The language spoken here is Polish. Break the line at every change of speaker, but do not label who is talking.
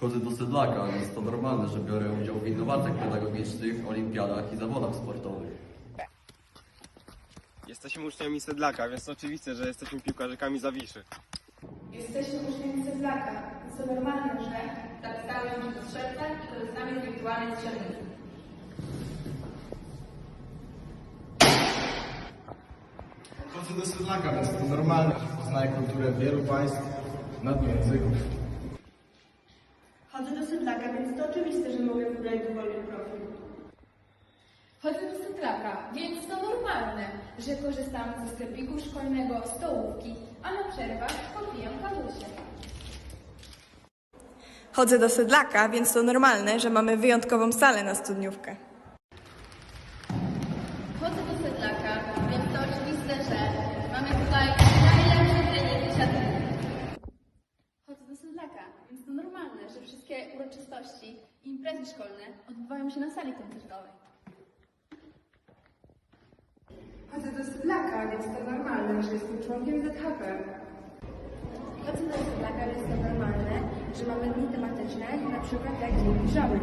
Chodzę do sedlaka, więc to normalne, że biorę udział w innowacjach pedagogicznych, olimpiadach i zawodach sportowych.
Jesteśmy uczniami Sedlaka, więc oczywiste, że jesteśmy piłkarzykami Zawiszy.
Jesteśmy uczniami Sedlaka. Jest to normalne, że zapisamy się do strzelca i korzystamy z wirtualnej strzelnicy.
Chodzę do Sedlaka, więc to normalne, że poznaję kulturę wielu państw na dniu języków.
Chodzę do Sedlaka, więc to oczywiste, że mogę wybrać dowolny profil.
Chodzę do sedlaka, więc to normalne, że korzystam ze sklepiku szkolnego, stołówki, a na przerwach popijam kawusie.
Chodzę do sedlaka, więc to normalne, że mamy wyjątkową salę na studniówkę.
Chodzę do sedlaka, więc to oczywiste, że mamy tutaj najlepsze treningi siatkówki. Chodzę do sedlaka, więc to normalne, że wszystkie uroczystości i imprezy szkolne odbywają się na sali koncertowej.
Chodzę Sedlaka, więc to normalne, że jestem członkiem ZHP.
Chodzę do sedlaka, więc to normalne, że mamy dni tematyczne, na przykład jak Dzień Piżamy.